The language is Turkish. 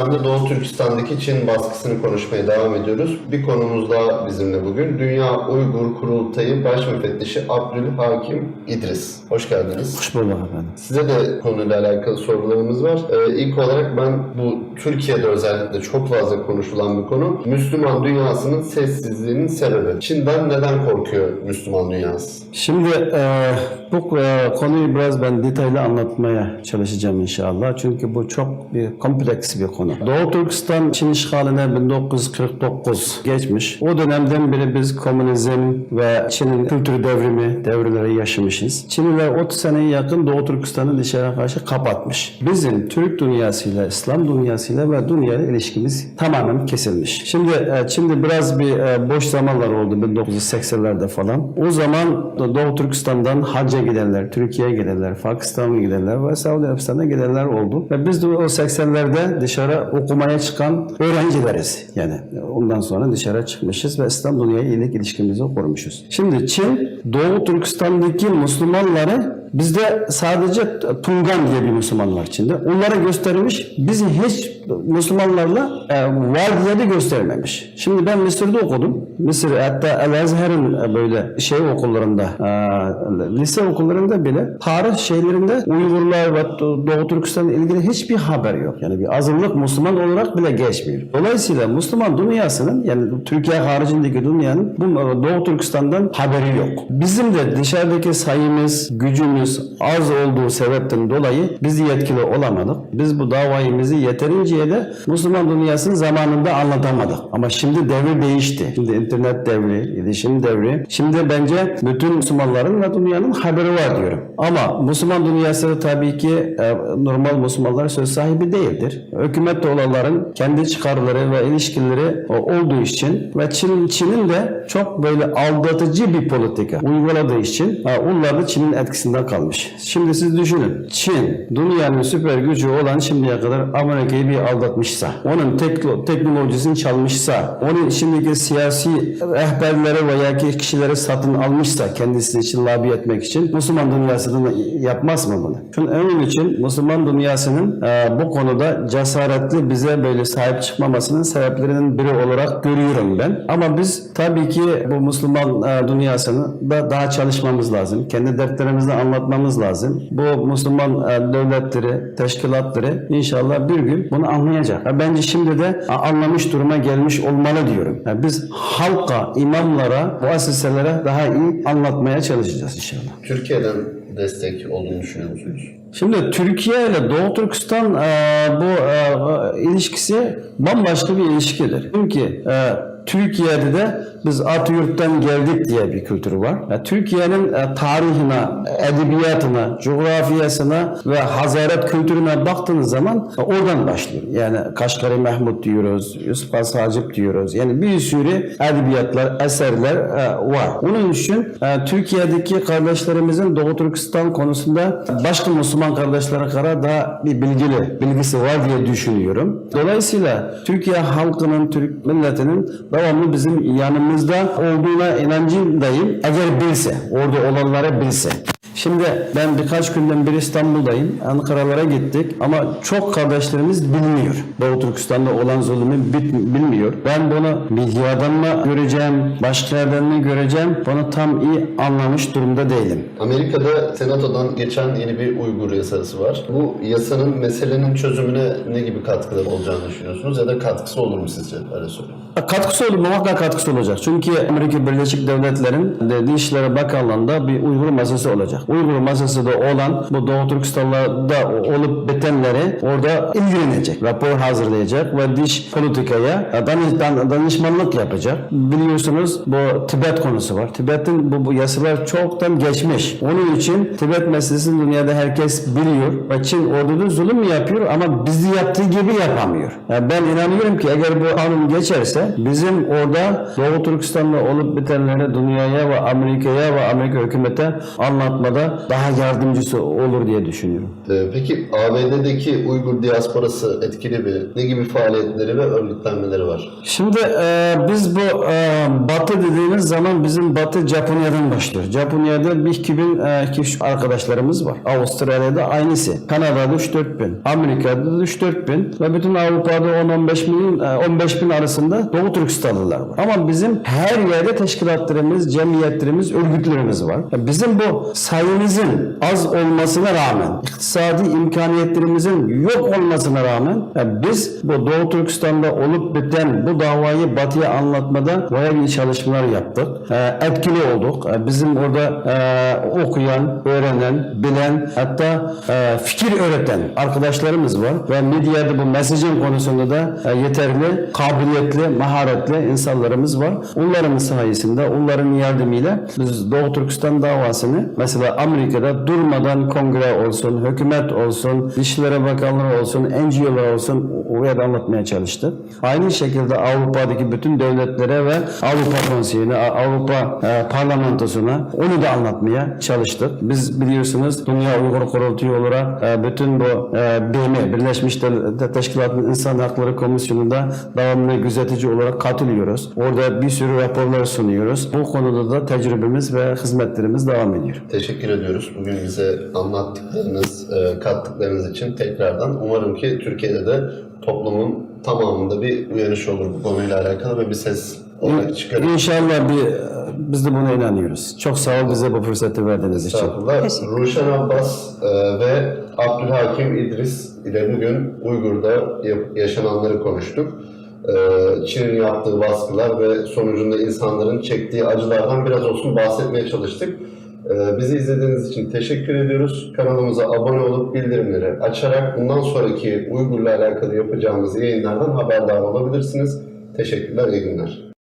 Şimdi Doğu Türkistan'daki Çin baskısını konuşmaya devam ediyoruz. Bir konumuz daha bizimle bugün. Dünya Uygur Kurultayı Baş Müfettişi Abdülhakim İdris. Hoş geldiniz. Hoş bulduk efendim. Size de konuyla alakalı sorularımız var. Ee, ilk olarak ben bu Türkiye'de özellikle çok fazla konuşulan bir konu. Müslüman dünyasının sessizliğinin sebebi. Çin'den neden korkuyor Müslüman dünyası? Şimdi e, bu e, konuyu biraz ben detaylı anlatmaya çalışacağım inşallah. Çünkü bu çok bir kompleks bir konu. Doğu Türkistan Çin işgaline 1949 geçmiş. O dönemden beri biz komünizm ve Çin'in kültür devrimi devreleri yaşamışız. Çinliler 30 seneye yakın Doğu Türkistan'ı dışarı karşı kapatmış. Bizim Türk dünyasıyla, İslam dünyasıyla ve dünya ilişkimiz tamamen kesilmiş. Şimdi e, şimdi biraz bir e, boş zamanlar oldu 1980'lerde falan. O zaman Doğu Türkistan'dan hacca gidenler, Türkiye'ye gidenler, Pakistan'a gidenler ve Saudi Arabistan'a gidenler oldu. Ve biz de o 80'lerde dışarı okumaya çıkan öğrencileriz. Yani ondan sonra dışarı çıkmışız ve İslam dünyaya iyilik ilişkimizi kurmuşuz. Şimdi Çin Doğu Türkistan'daki Müslümanları Bizde sadece Tungan diye bir Müslüman var Çin'de. Onlara göstermiş, bizi hiç Müslümanlarla e, var diye de göstermemiş. Şimdi ben Mısır'da okudum. Mısır hatta El-Azhar'ın e, böyle şey okullarında, e, lise okullarında bile tarih şeylerinde Uygurlar ve Do- Doğu Türkistan'la ilgili hiçbir haber yok. Yani bir azınlık Müslüman olarak bile geçmiyor. Dolayısıyla Müslüman dünyasının yani Türkiye haricindeki dünyanın bu Doğu Türkistan'dan haberi yok. Bizim de dışarıdaki sayımız, gücümüz az olduğu sebepten dolayı biz yetkili olamadık. Biz bu davayımızı yeterince de Müslüman dünyasının zamanında anlatamadık. Ama şimdi devir değişti. Şimdi internet devri, iletişim devri. Şimdi bence bütün Müslümanların ve dünyanın haberi var diyorum. Ama Müslüman dünyası da tabii ki e, normal Müslümanlar söz sahibi değildir. Hükümet olanların kendi çıkarları ve ilişkileri e, olduğu için ve Çin, Çin'in de çok böyle aldatıcı bir politika uyguladığı için e, onlar da Çin'in etkisinden kalmış. Şimdi siz düşünün. Çin dünyanın süper gücü olan şimdiye kadar Amerika'yı bir aldatmışsa, onun teklo- teknolojisini çalmışsa, onun içindeki siyasi rehberleri veya ki kişileri satın almışsa kendisi için labi etmek için Müslüman dünyasında yapmaz mı bunu? Çünkü onun için Müslüman dünyasının e, bu konuda cesaretli bize böyle sahip çıkmamasının sebeplerinin biri olarak görüyorum ben. Ama biz tabii ki bu Müslüman e, dünyasını da daha çalışmamız lazım. Kendi dertlerimizi anlatmamız lazım. Bu Müslüman e, devletleri, teşkilatları inşallah bir gün bunu anlayacak. Bence şimdi de anlamış duruma gelmiş olmalı diyorum. E, Biz halka, imamlara, muasseselere daha iyi anlatmaya çalışacağız inşallah. Türkiye'den destek olduğunu düşünüyor musunuz? Şimdi Türkiye ile Doğu Türkistan e, bu e, ilişkisi bambaşka bir ilişkidir. Çünkü e, Türkiye'de de biz Atatürk'ten geldik diye bir kültür var. Ya, Türkiye'nin e, tarihine, edebiyatına, coğrafyasına ve Hazaret kültürüne baktığınız zaman e, oradan başlıyor. Yani Kaşgari Mahmut diyoruz, Yusuf Has diyoruz. Yani bir sürü edebiyatlar, eserler e, var. Onun için Türkiye'deki kardeşlerimizin Doğu Türkistan konusunda başka Müslüman kardeşlere kadar daha bir bilgili, bilgisi var diye düşünüyorum. Dolayısıyla Türkiye halkının, Türk milletinin devamlı bizim yanımızda olduğuna inancındayım. Eğer bilse, orada olanları bilse. Şimdi ben birkaç günden beri İstanbul'dayım. Ankara'lara gittik ama çok kardeşlerimiz bilmiyor. Doğu Türkistan'da olan zulmü bilmiyor. Ben bunu medyadan mı göreceğim, başka yerden mi göreceğim bunu tam iyi anlamış durumda değilim. Amerika'da Senato'dan geçen yeni bir Uygur yasası var. Bu yasanın meselenin çözümüne ne gibi katkıları olacağını düşünüyorsunuz ya da katkısı olur mu sizce? Öyle sorayım. Katkısı olur, muhakkak katkısı olacak. Çünkü Amerika Birleşik Devletleri'nin de Dışişleri Bakanlığı'nda bir Uygur masası olacak. Uygur masası da olan bu Doğu Türkistan'da olup bitenleri orada ilgilenecek. Rapor hazırlayacak ve dış politikaya danış, dan- danışmanlık yapacak. Biliyorsunuz bu Tibet konusu var. Tibet'in bu, bu yasalar çoktan geçmiş. Onun için Tibet meselesini dünyada herkes biliyor ve Çin orada da zulüm yapıyor ama bizi yaptığı gibi yapamıyor. Yani ben inanıyorum ki eğer bu kanun geçerse bizim orada Doğu Türkistan'da olup bitenleri dünyaya ve Amerika'ya ve Amerika hükümete anlatmada noktada daha yardımcısı olur diye düşünüyorum. Ee, Peki ABD'deki Uygur diasporası etkili mi? Ne gibi faaliyetleri ve örgütlenmeleri var? Şimdi e, biz bu e, Batı dediğimiz zaman bizim Batı Japonya'dan başlıyor. Japonya'da 2000 e, kişi arkadaşlarımız var. Avustralya'da aynısı. Kanada'da 3-4 bin. Amerika'da da 3-4 bin. Ve bütün Avrupa'da 10-15 bin, e, 15 bin arasında Doğu Türkistanlılar var. Ama bizim her yerde teşkilatlarımız, cemiyetlerimiz, örgütlerimiz var. Bizim bu sayımızın az olmasına rağmen, iktisadi imkaniyetlerimizin yok olmasına rağmen ya biz bu Doğu Türkistan'da olup biten bu davayı Batı'ya anlatmada bayağı iyi çalışmalar yaptık. Ee, etkili olduk. Ee, bizim orada e, okuyan, öğrenen, bilen hatta e, fikir öğreten arkadaşlarımız var ve medyada bu messaging konusunda da e, yeterli, kabiliyetli, maharetli insanlarımız var. Onların sayesinde, onların yardımıyla biz Doğu Türkistan davasını mesela Amerika'da durmadan kongre olsun, hükümet olsun, Dışişleri Bakanlığı olsun, NGO'lar olsun oraya da anlatmaya çalıştık. Aynı şekilde Avrupa'daki bütün devletlere ve Avrupa Konseyi'ne, Avrupa e, Parlamentosu'na onu da anlatmaya çalıştık. Biz biliyorsunuz Dünya Uygur Kurultuyu olarak e, bütün bu e, BM, Birleşmiş Devletler Teşkilatı'nın İnsan Hakları Komisyonu'nda devamlı gözetici olarak katılıyoruz. Orada bir sürü raporlar sunuyoruz. Bu konuda da tecrübemiz ve hizmetlerimiz devam ediyor. Teşekkür ediyoruz. Bugün bize anlattıklarınız, e, kattıklarınız için tekrardan. Umarım ki Türkiye'de de toplumun tamamında bir uyanış olur bu konuyla alakalı ve bir ses olarak çıkar. İnşallah bir, biz de buna inanıyoruz. Çok sağ ol bize bu fırsatı verdiğiniz için. Ruşen Abbas e, ve Abdülhakim İdris ile bugün Uygur'da yaşananları konuştuk. E, Çin'in yaptığı baskılar ve sonucunda insanların çektiği acılardan biraz olsun bahsetmeye çalıştık. E, bizi izlediğiniz için teşekkür ediyoruz. Kanalımıza abone olup bildirimleri açarak bundan sonraki Uygur'la alakalı yapacağımız yayınlardan haberdar olabilirsiniz. Teşekkürler, iyi günler.